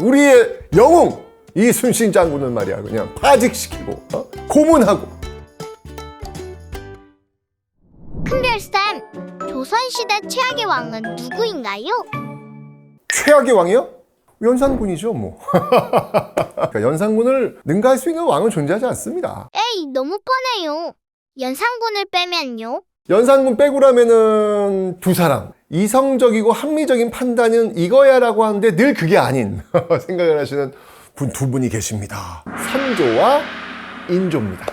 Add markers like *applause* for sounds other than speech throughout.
우리의 영웅 이순신 장군은 말이야 그냥 파직시키고 어? 고문하고 큰별쌤, 조선시대 최악의 왕은 누구인가요? 최악의 왕이요? 연산군이죠 뭐 *laughs* 그러니까 연산군을 능가할 수 있는 왕은 존재하지 않습니다 에이, 너무 뻔해요. 연산군을 빼면요? 연산군 빼고라면은 두 사람 이성적이고 합리적인 판단은 이거야라고 하는데 늘 그게 아닌 *laughs* 생각을 하시는 분 두 분이 계십니다. 선조와 인조입니다.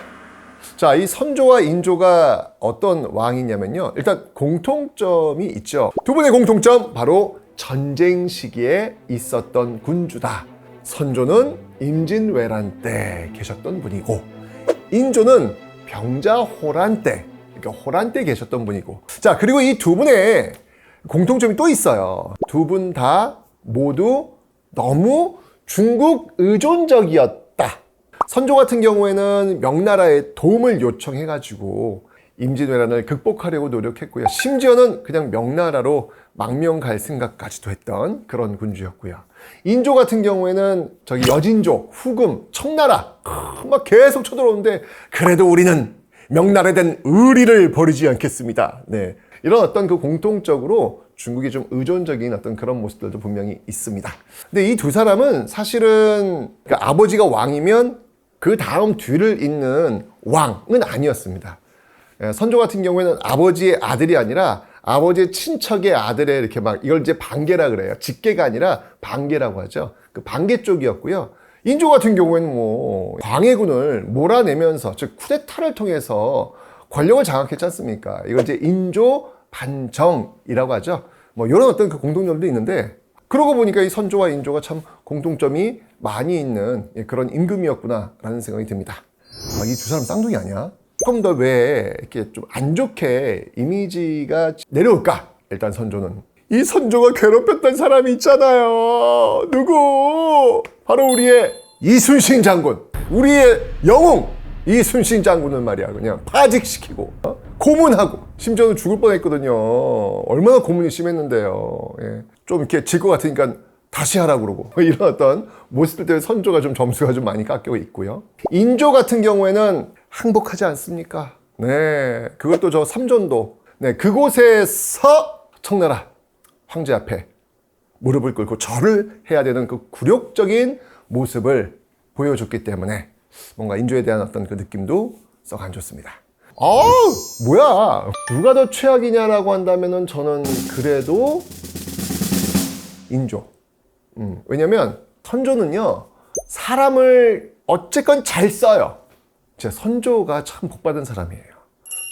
자, 이 선조와 인조가 어떤 왕이냐면요. 일단 공통점이 있죠. 두 분의 공통점 바로 전쟁 시기에 있었던 군주다. 선조는 임진왜란 때 계셨던 분이고 인조는 병자호란 때 그러니까 호란 때 계셨던 분이고. 자 그리고 이 두 분의 공통점이 또 있어요. 두 분 다 모두 너무 중국 의존적이었다. 선조 같은 경우에는 명나라에 도움을 요청해 가지고 임진왜란을 극복하려고 노력했고요. 심지어는 그냥 명나라로 망명 갈 생각까지도 했던 그런 군주였고요. 인조 같은 경우에는 저기 여진조, 후금, 청나라 크, 막 계속 쳐들어오는데 그래도 우리는 명나라에 대한 의리를 버리지 않겠습니다. 네. 이런 어떤 그 공통적으로 중국이 좀 의존적인 어떤 그런 모습들도 분명히 있습니다. 근데 이 두 사람은 사실은 그 아버지가 왕이면 그 다음 뒤를 잇는 왕은 아니었습니다. 예, 선조 같은 경우에는 아버지의 아들이 아니라 아버지의 친척의 아들의 이렇게 막 이걸 이제 반계라 그래요. 직계가 아니라 반계라고 하죠. 그 반계 쪽이었고요. 인조 같은 경우에는 뭐 광해군을 몰아내면서 즉 쿠데타를 통해서 권력을 장악했지 않습니까? 이걸 이제 인조 반정이라고 하죠. 뭐 이런 어떤 그 공통점도 있는데 그러고 보니까 이 선조와 인조가 참 공통점이 많이 있는 예, 그런 임금이었구나라는 생각이 듭니다. 아, 이 두 사람 쌍둥이 아니야? 조금 더 왜 이렇게 좀 안 좋게 이미지가 내려올까? 일단 선조는 이 선조가 괴롭혔던 사람이 있잖아요. 누구? 바로 우리의 이순신 장군. 우리의 영웅 이순신 장군은 말이야 그냥 파직시키고 어? 고문하고 심지어는 죽을 뻔했거든요. 얼마나 고문이 심했는데요. 예. 좀 이렇게 질 것 같으니까 다시 하라고 그러고 *laughs* 이런 어떤 모습들 때문에 선조가 좀 점수가 좀 많이 깎여 있고요. 인조 같은 경우에는 항복하지 않습니까? 네, 그것도 저 삼전도 네 그곳에서 청나라 황제 앞에 무릎을 꿇고 절을 해야 되는 그 굴욕적인 모습을 보여줬기 때문에 뭔가 인조에 대한 어떤 그 느낌도 썩 안 좋습니다. 어 뭐야 누가 더 최악이냐라고 한다면은 저는 그래도 인조. 음, 왜냐면 선조는요 사람을 어쨌건 잘 써요. 제 선조가 참 복받은 사람이에요.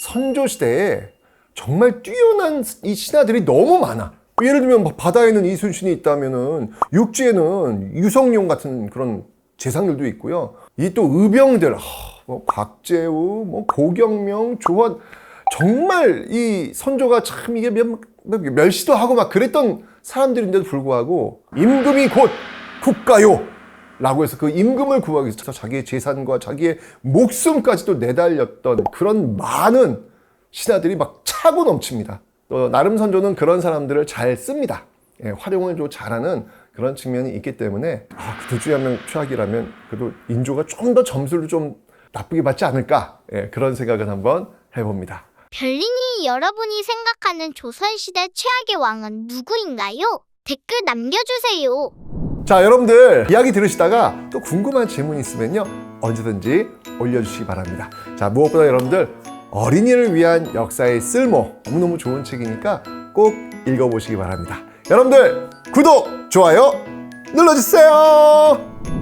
선조 시대에 정말 뛰어난 이 신하들이 너무 많아. 예를 들면 뭐 바다에는 이순신이 있다면은 육지에는 유성룡 같은 그런 재상들도 있고요. 이 또 의병들, 하, 뭐 곽재우, 뭐 고경명, 조원 정말 이 선조가 참 이게 멸, 멸시도 하고 막 그랬던 사람들인데도 불구하고 임금이 곧 국가요. 라고 해서 그 임금을 구하기 위해서 자기의 재산과 자기의 목숨까지도 내달렸던 그런 많은 신하들이 막 차고 넘칩니다. 또 나름 선조는 그런 사람들을 잘 씁니다. 예, 활용을 좀 잘하는 그런 측면이 있기 때문에 아, 그둘 중에 한 명 최악이라면 그래도 인조가 좀 더 점수를 좀 나쁘게 받지 않을까 예, 그런 생각을 한번 해봅니다. 별님이 여러분이 생각하는 조선시대 최악의 왕은 누구인가요? 댓글 남겨주세요. 자, 여러분들 이야기 들으시다가 또 궁금한 질문 있으면요. 언제든지 올려주시기 바랍니다. 자, 무엇보다 여러분들 어린이를 위한 역사의 쓸모 너무너무 좋은 책이니까 꼭 읽어보시기 바랍니다. 여러분들 구독, 좋아요 눌러주세요.